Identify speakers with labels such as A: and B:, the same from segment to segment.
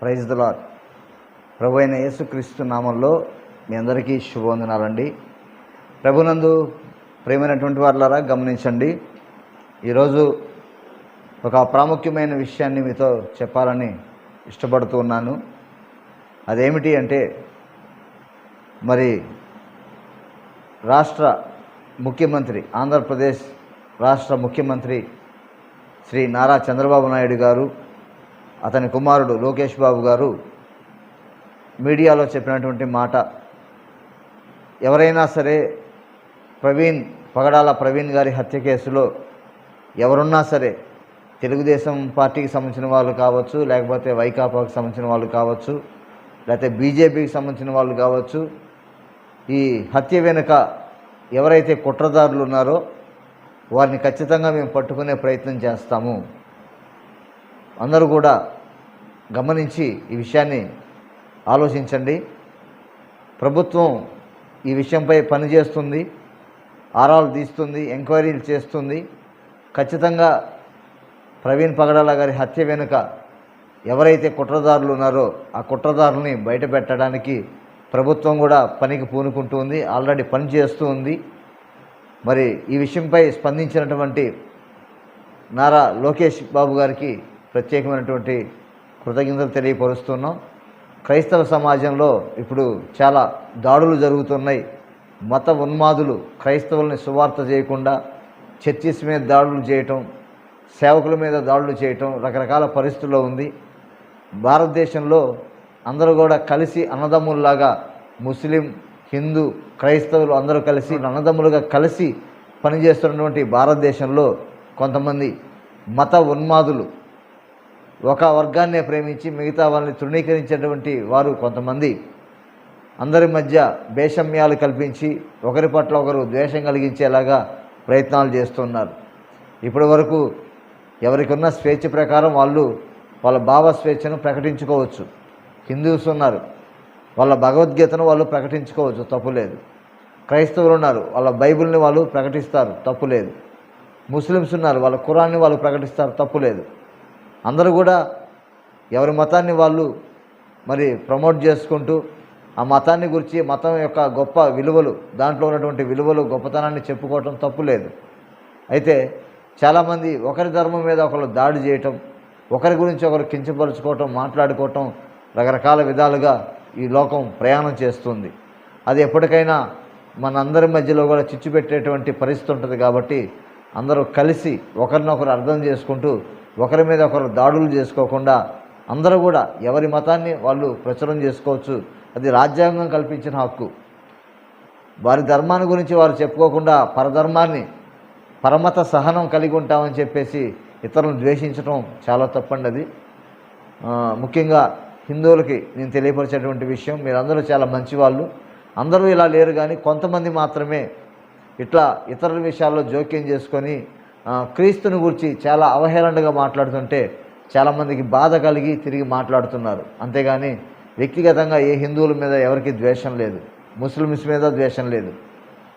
A: Praise the ప్రభు అయిన యేసుక్రీస్తు నామంలో మీ అందరికీ శుభవందనాలండి. ప్రభునందు ప్రేమైనటువంటి వారులారా గమనించండి. ఈరోజు ఒక ప్రాముఖ్యమైన విషయాన్ని మీతో చెప్పాలని ఇష్టపడుతూ ఉన్నాను. అదేమిటి అంటే మరి రాష్ట్ర ముఖ్యమంత్రి ఆంధ్రప్రదేశ్ రాష్ట్ర ముఖ్యమంత్రి శ్రీ నారా చంద్రబాబు నాయుడు గారు అతని కుమారుడు లోకేష్ బాబు గారు మీడియాలో చెప్పినటువంటి మాట. ఎవరైనా సరే ప్రవీణ్ పగడాల ప్రవీణ్ గారి హత్య కేసులో ఎవరున్నా సరే తెలుగుదేశం పార్టీకి సంబంధించిన వాళ్ళు కావచ్చు లేకపోతే వైకాపాకు సంబంధించిన వాళ్ళు కావచ్చు లేకపోతే బీజేపీకి సంబంధించిన వాళ్ళు కావచ్చు ఈ హత్య వెనుక ఎవరైతే కుట్రదారులు ఉన్నారో వారిని ఖచ్చితంగా మేము పట్టుకునే ప్రయత్నం చేస్తాము. అందరూ కూడా గమనించి ఈ విషయాన్ని ఆలోచించండి. ప్రభుత్వం ఈ విషయంపై పనిచేస్తుంది ఆరాలు తీస్తుంది ఎంక్వైరీలు చేస్తుంది. ఖచ్చితంగా ప్రవీణ్ పగడాల గారి హత్య వెనుక ఎవరైతే కుట్రదారులు ఉన్నారో ఆ కుట్రదారుల్ని బయట పెట్టడానికి ప్రభుత్వం కూడా పనికి పూనుకుంటుంది ఆల్రెడీ పని చేస్తూ ఉంది. మరి ఈ విషయంపై స్పందించినటువంటి నారా లోకేష్ బాబు గారికి ప్రత్యేకమైనటువంటి కృతజ్ఞతలు తెలియపరుస్తున్నాం. క్రైస్తవ సమాజంలో ఇప్పుడు చాలా దాడులు జరుగుతున్నాయి. మత ఉన్మాదులు క్రైస్తవుల్ని సువార్త చేయకుండా చర్చిస్ మీద దాడులు చేయటం సేవకుల మీద దాడులు చేయటం రకరకాల పరిస్థితుల్లో ఉంది. భారతదేశంలో అందరూ కూడా కలిసి అన్నదమ్ముల్లాగా ముస్లిం హిందూ క్రైస్తవులు అందరూ కలిసి అన్నదమ్ములుగా కలిసి పనిచేస్తున్నటువంటి భారతదేశంలో కొంతమంది మత ఉన్మాదులు ఒక వర్గాన్నే ప్రేమించి మిగతా వాళ్ళని తృణీకరించేటువంటి వారు కొంతమంది. అందరి మధ్య భేషమ్యాలు కల్పించి ఒకరి పట్ల ఒకరు ద్వేషం కలిగించేలాగా ప్రయత్నాలు చేస్తున్నారు. ఇప్పటి వరకు ఎవరికి ఉన్న స్వేచ్ఛ ప్రకారం వాళ్ళు వాళ్ళ భావ స్వేచ్ఛను ప్రకటించుకోవచ్చు. హిందూస్ ఉన్నారు. వాళ్ళ భగవద్గీతను వాళ్ళు ప్రకటించుకోవచ్చు తప్పులేదు క్రైస్తవులు ఉన్నారు. వాళ్ళ బైబిల్ని వాళ్ళు ప్రకటిస్తారు తప్పులేదు ముస్లిమ్స్ ఉన్నారు. వాళ్ళ ఖురాన్ని వాళ్ళు ప్రకటిస్తారు తప్పులేదు అందరూ కూడా ఎవరి మతాన్ని వాళ్ళు మరి ప్రమోట్ చేసుకుంటూ ఆ మతాన్ని గురించి మతం యొక్క గొప్ప విలువలు దాంట్లో ఉన్నటువంటి విలువలు గొప్పతనాన్ని చెప్పుకోవటం తప్పులేదు అయితే చాలామంది ఒకరి ధర్మం మీద ఒకరు దాడి చేయటం ఒకరి గురించి ఒకరు కించపరుచుకోవటం మాట్లాడుకోవటం రకరకాల విధాలుగా ఈ లోకం ప్రయాణం చేస్తుంది. అది ఎప్పటికైనా మనందరి మధ్యలో కూడా చిచ్చు పెట్టేటువంటి పరిస్థితి ఉంటుంది కాబట్టి అందరూ కలిసి ఒకరినొకరు అర్థం చేసుకుంటూ ఒకరి మీద ఒకరు దాడులు చేసుకోకుండా అందరూ కూడా ఎవరి మతాన్ని వాళ్ళు ప్రచురం చేసుకోవచ్చు. అది రాజ్యాంగం కల్పించిన హక్కు. వారి ధర్మాన్ని గురించి వారు చెప్పుకోకుండా పరధర్మాన్ని పరమత సహనం కలిగి ఉంటామని చెప్పేసి ఇతరులను ద్వేషించడం చాలా తప్పండి అది ముఖ్యంగా హిందువులకి నేను తెలియపరిచేటువంటి విషయం మీరందరూ చాలా మంచివాళ్ళు. అందరూ ఇలా లేరు కానీ కొంతమంది మాత్రమే ఇట్లా ఇతరుల విషయాల్లో జోక్యం చేసుకొని క్రీస్తుని గురించి చాలా అవహేళనగా మాట్లాడుతుంటే చాలామందికి బాధ కలిగి తిరిగి మాట్లాడుతున్నారు. అంతేగాని వ్యక్తిగతంగా ఏ హిందువుల మీద ఎవరికి ద్వేషం లేదు. ముస్లిమ్స్ మీద ద్వేషం లేదు.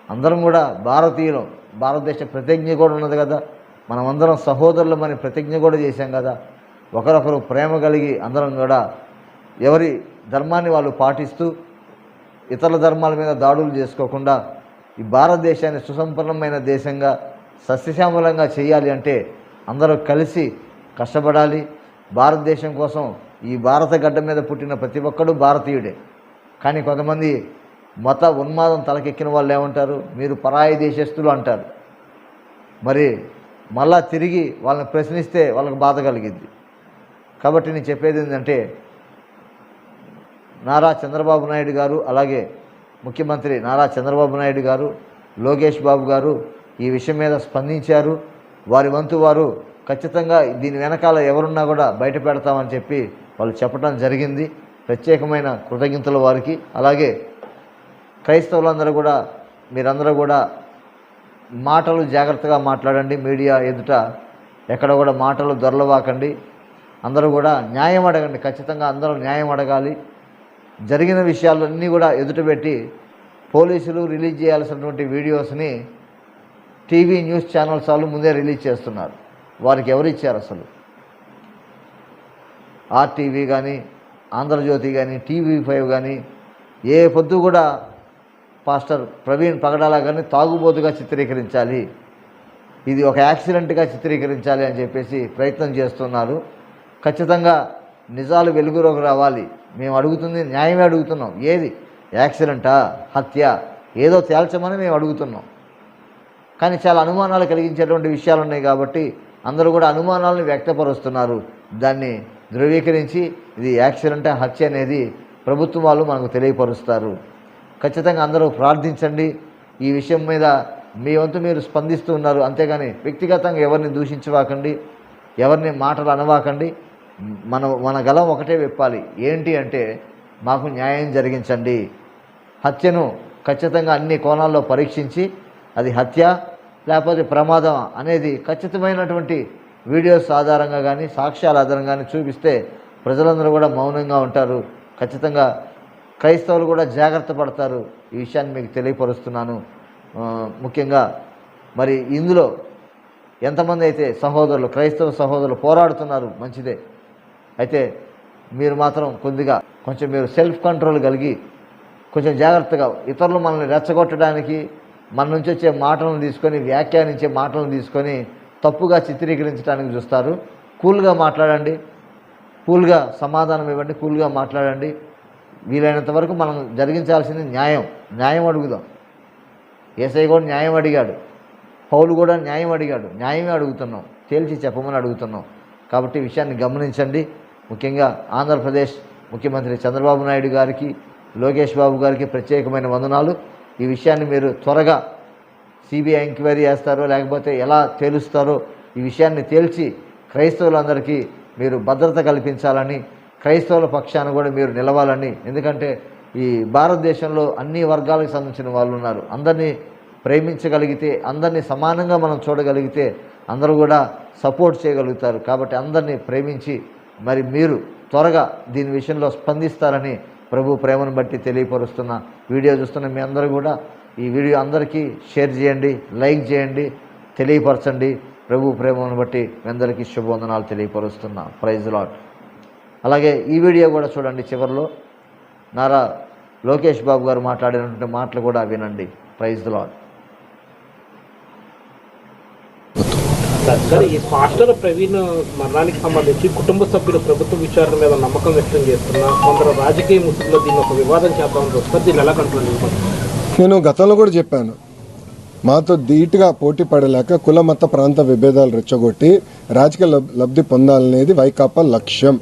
A: అందరం కూడా భారతీయులు. భారతదేశ ప్రతిజ్ఞ కూడా ఉన్నది కదా. మనమందరం సహోదరులమని ప్రతిజ్ఞ కూడా చేశాం కదా. ఒకరొకరు ప్రేమ కలిగి అందరం కూడా ఎవరి ధర్మాన్ని వాళ్ళు పాటిస్తూ ఇతర ధర్మాల మీద దాడులు చేసుకోకుండా ఈ భారతదేశాన్ని సుసంపన్నమైన దేశంగా సస్యశ్యామలంగా చేయాలి అంటే అందరూ కలిసి కష్టపడాలి. భారతదేశం కోసం ఈ భారత గడ్డ మీద పుట్టిన ప్రతి ఒక్కడు భారతీయుడే. కానీ కొంతమంది మత ఉన్మాదం తలకెక్కిన వాళ్ళు ఏమంటారు? మీరు పరాయి దేశస్తులు అంటారు. మరి మళ్ళా తిరిగి వాళ్ళని ప్రశ్నిస్తే వాళ్ళకి బాధ కలిగిద్ది. కాబట్టి నేను చెప్పేది ఏంటంటే నారా చంద్రబాబు నాయుడు గారు అలాగే ముఖ్యమంత్రి నారా చంద్రబాబు నాయుడు గారు లోకేష్ బాబు గారు ఈ విషయం మీద స్పందించారు. వారి వంతు వారు ఖచ్చితంగా దీని వెనకాల ఎవరున్నా కూడా బయట పెడతామని చెప్పి వాళ్ళు చెప్పడం జరిగింది. ప్రత్యేకమైన కృతజ్ఞతలు వారికి. అలాగే క్రైస్తవులందరూ కూడా మీరందరూ కూడా మాటలు జాగ్రత్తగా మాట్లాడండి. మీడియా ఎదుట ఎక్కడ కూడా మాటలు దొరలవాకండి. అందరూ కూడా న్యాయం అడగండి. ఖచ్చితంగా అందరూ న్యాయం అడగాలి. జరిగిన విషయాలన్నీ కూడా ఎదుటపెట్టి పోలీసులు రిలీజ్ చేయాల్సినటువంటి వీడియోస్ని టీవీ న్యూస్ ఛానల్స్ వాళ్ళు ముందే రిలీజ్ చేస్తున్నారు. వారికి ఎవరు ఇచ్చారు అసలు? ఆర్టీవీ కానీ ఆంధ్రజ్యోతి కానీ టీవీ ఫైవ్ కానీ ఏ పొద్దు కూడా పాస్టర్ ప్రవీణ్ పగడాల కానీ తాగుబోతుగా చిత్రీకరించాలి. ఇది ఒక యాక్సిడెంట్గా చిత్రీకరించాలి అని చెప్పేసి ప్రయత్నం చేస్తున్నారు. ఖచ్చితంగా నిజాలు వెలుగులోకి రావాలి. మేము అడుగుతుంది న్యాయమే అడుగుతున్నాం. ఏది? యాక్సిడెంటా? హత్య? ఏదో తేల్చమని మేము అడుగుతున్నాం. కానీ చాలా అనుమానాలు కలిగించేటువంటి విషయాలు ఉన్నాయి కాబట్టి అందరూ కూడా అనుమానాలను వ్యక్తపరుస్తున్నారు. దాన్ని ధృవీకరించి ఇది యాక్సిడెంట్ హత్య అనేది ప్రభుత్వం వాళ్ళు మనకు తెలియపరుస్తారు. ఖచ్చితంగా అందరూ ప్రార్థించండి. ఈ విషయం మీద మీ వంతు మీరు స్పందిస్తూ ఉన్నారు. అంతేగాని వ్యక్తిగతంగా ఎవరిని దూషించవాకండి ఎవరిని మాటలు అనవాకండి. మన మన గలం ఒకటే విప్పాలి. ఏంటి అంటే మాకు న్యాయం జరిగించండి. హత్యను ఖచ్చితంగా అన్ని కోణాల్లో పరీక్షించి అది హత్య లేకపోతే ప్రమాదం అనేది ఖచ్చితమైనటువంటి వీడియోస్ ఆధారంగా కానీ సాక్ష్యాల ఆధారంగా కానీ చూపిస్తే ప్రజలందరూ కూడా మౌనంగా ఉంటారు. ఖచ్చితంగా క్రైస్తవులు కూడా జాగ్రత్త పడతారు. ఈ విషయాన్ని మీకు తెలియపరుస్తున్నాను. ముఖ్యంగా మరి ఇందులో ఎంతమంది అయితే సహోదరులు క్రైస్తవ సహోదరులు పోరాడుతున్నారు మంచిదే. అయితే మీరు మాత్రం కొద్దిగా కొంచెం మీరు సెల్ఫ్ కంట్రోల్ కలిగి కొంచెం జాగ్రత్తగా ఇతరులు మనల్ని రెచ్చగొట్టడానికి మన నుంచి వచ్చే మాటలను తీసుకొని వ్యాఖ్యానించే మాటలను తీసుకొని తప్పుగా చిత్రీకరించడానికి చూస్తారు. కూల్గా మాట్లాడండి. కూల్గా సమాధానం ఇవ్వండి. కూల్గా మాట్లాడండి. వీలైనంత వరకు మనం జరిగించాల్సింది న్యాయం. న్యాయం అడుగుదాం. ఏసై కూడా న్యాయం అడిగాడు. పౌలు కూడా న్యాయం అడిగాడు. న్యాయమే అడుగుతున్నాం. తేల్చి చెప్పమని అడుగుతున్నాం. కాబట్టి ఈ విషయాన్ని గమనించండి. ముఖ్యంగా ఆంధ్రప్రదేశ్ ముఖ్యమంత్రి చంద్రబాబు నాయుడు గారికి లోకేష్ బాబు గారికి ప్రత్యేకమైన వందనాలు. ఈ విషయాన్ని మీరు త్వరగా సిబిఐ ఎంక్వైరీ చేస్తారో లేకపోతే ఎలా తేలుస్తారో ఈ విషయాన్ని తేల్చి క్రైస్తవులందరికీ మీరు భద్రత కల్పించాలని క్రైస్తవుల పక్షాన కూడా మీరు నిలవాలని. ఎందుకంటే ఈ భారతదేశంలో అన్ని వర్గాలకు సంబంధించిన వాళ్ళు ఉన్నారు. అందరినీ ప్రేమించగలిగితే అందరినీ సమానంగా మనం చూడగలిగితే అందరూ కూడా సపోర్ట్ చేయగలుగుతారు. కాబట్టి అందరినీ ప్రేమించి మరి మీరు త్వరగా దీని విషయంలో స్పందిస్తారని ప్రభు ప్రేమను బట్టి తెలియపరుస్తున్న వీడియో చూస్తున్న మీ అందరూ కూడా ఈ వీడియో అందరికీ షేర్ చేయండి లైక్ చేయండి తెలియపరచండి. ప్రభు ప్రేమను బట్టి మీ అందరికీ శుభవందనాలు తెలియపరుస్తున్నా. ప్రైజ్ లాట్ అలాగే ఈ వీడియో కూడా చూడండి చివరిలో. నారా లోకేష్ బాబు గారు మాట్లాడినటువంటి మాటలు కూడా వినండి. ప్రైజ్ లాట్
B: సార్ ఈ పాస్టర్ ప్రవీణ్ మరణానికి సంబంధించి కుటుంబ సభ్యులు ప్రభుత్వ విచారణ మీద నమ్మకం వ్యక్తం చేస్తున్నా కొందరు రాజకీయ ముసుగులో దీన్ని ఒక వివాదం చేద్దామని చూస్తారు. దీన్ని ఎలా కంట్రోల్
C: నేను గతంలో కూడా చెప్పాను. మాతో ధీటుగా పోటీ పడలేక కుల మత ప్రాంత విభేదాలు రెచ్చగొట్టి రాజకీయ లబ్- లబ్ధి పొందాలనేది వైకాపా లక్ష్యం.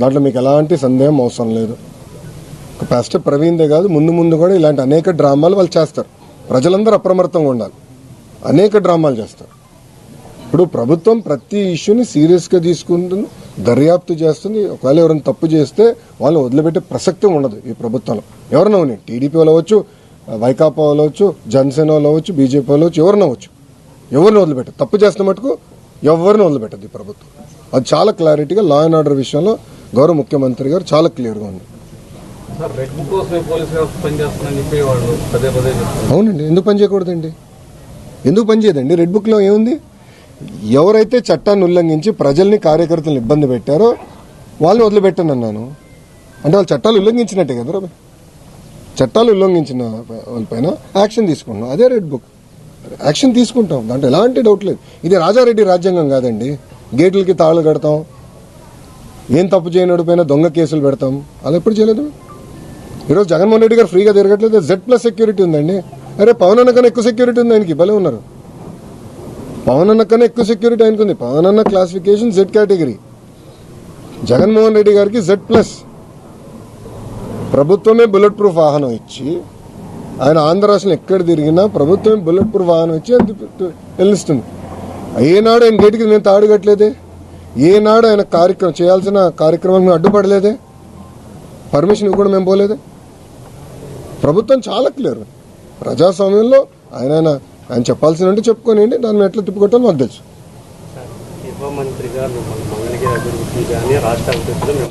C: దాంట్లో మీకు ఎలాంటి సందేహం అవసరం లేదు. ఒక పాస్టర్ ప్రవీణ్దే కాదు ముందు ముందు కూడా ఇలాంటి అనేక డ్రామాలు వాళ్ళు చేస్తారు. ప్రజలందరూ అప్రమత్తంగా ఉండాలి. అనేక డ్రామాలు చేస్తారు. ఇప్పుడు ప్రభుత్వం ప్రతి ఇష్యూని సీరియస్గా తీసుకుంటుంది దర్యాప్తు చేస్తుంది. ఒకవేళ ఎవరైనా తప్పు చేస్తే వాళ్ళని వదిలిపెట్టే ప్రసక్తి ఉండదు ఈ ప్రభుత్వంలో. ఎవరైనా ఉన్నాయి టీడీపీ వాళ్ళు అవ్వచ్చు వైకాపా వాళ్ళు అవ్వచ్చు జనసేన వాళ్ళు అవ్వచ్చు బీజేపీ వాళ్ళు అవ్వచ్చు ఎవరైనా అవ్వచ్చు. ఎవరిని వదిలిపెట్టదు తప్పు చేస్తున్న మటుకు ఎవరిని వదిలిపెట్టదు ఈ ప్రభుత్వం. అది చాలా క్లారిటీగా లా అండ్ ఆర్డర్ విషయంలో గౌరవ ముఖ్యమంత్రి గారు చాలా క్లియర్గా ఉంది.
B: వాళ్ళు
C: అవునండి. ఎందుకు పని చేయకూడదండి ఎందుకు పని చేయదండి రెడ్ బుక్లో ఏముంది? ఎవరైతే చట్టాన్ని ఉల్లంఘించి ప్రజల్ని కార్యకర్తలను ఇబ్బంది పెట్టారో వాళ్ళని వదిలిపెట్టను అన్నాను. అంటే వాళ్ళు చట్టాలు ఉల్లంఘించినట్టే కదా రాబోయ్. చట్టాలు ఉల్లంఘించిన వాళ్ళపైన యాక్షన్ తీసుకుంటున్నాం. అదే రెడ్ బుక్. యాక్షన్ తీసుకుంటాం. దాంట్లో ఎలాంటి డౌట్ లేదు. ఇది రాజారెడ్డి రాజ్యాంగం కాదండి. గేట్లకి తాళ్ళు కడతాం. ఏం తప్పు చేయనడు దొంగ కేసులు పెడతాం. అలా ఎప్పుడు చేయలేదు? ఈరోజు జగన్మోహన్ రెడ్డి గారు ఫ్రీగా తిరగట్లేదు. జెడ్ ప్లస్ సెక్యూరిటీ ఉందండి. అరే పవన్ అన్న ఎక్కువ సెక్యూరిటీ ఉంది ఆయనకి. భలే ఉన్నారు. పవన్ అన్న కన్నా ఎక్కువ సెక్యూరిటీ ఆయనకుంది. పవన్ అన్న classification Z category Jaganmohan Reddy గారికి జెడ్ ప్లస్ ప్రభుత్వమే బుల్లెట్ ప్రూఫ్ వాహనం ఇచ్చి ఆయన ఆంధ్ర రాష్ట్రం ఎక్కడ తిరిగినా ప్రభుత్వమే బుల్లెట్ ప్రూఫ్ వాహనం ఇచ్చి అది వెళ్ళిస్తుంది. ఏనాడు ఆయన గేటుకి నేను తాడుగట్టలేదే ఏనాడు ఆయన కార్యక్రమం చేయాల్సిన కార్యక్రమాలకు అడ్డుపడలేదే? పర్మిషన్ ఇవ్వకుండా మేము పోలేదే? ప్రభుత్వం చాలా క్లియర్ ప్రజాస్వామ్యంలో ఆయన ఆయన చెప్పాల్సిన అంటే చెప్పుకోనండి దాన్ని ఎట్లా తిప్పుకొట్టాలో మాకు తెలుసు.
B: మంగళగిరి అభివృద్ధి కానీ రాష్ట్ర అభివృద్ధిలో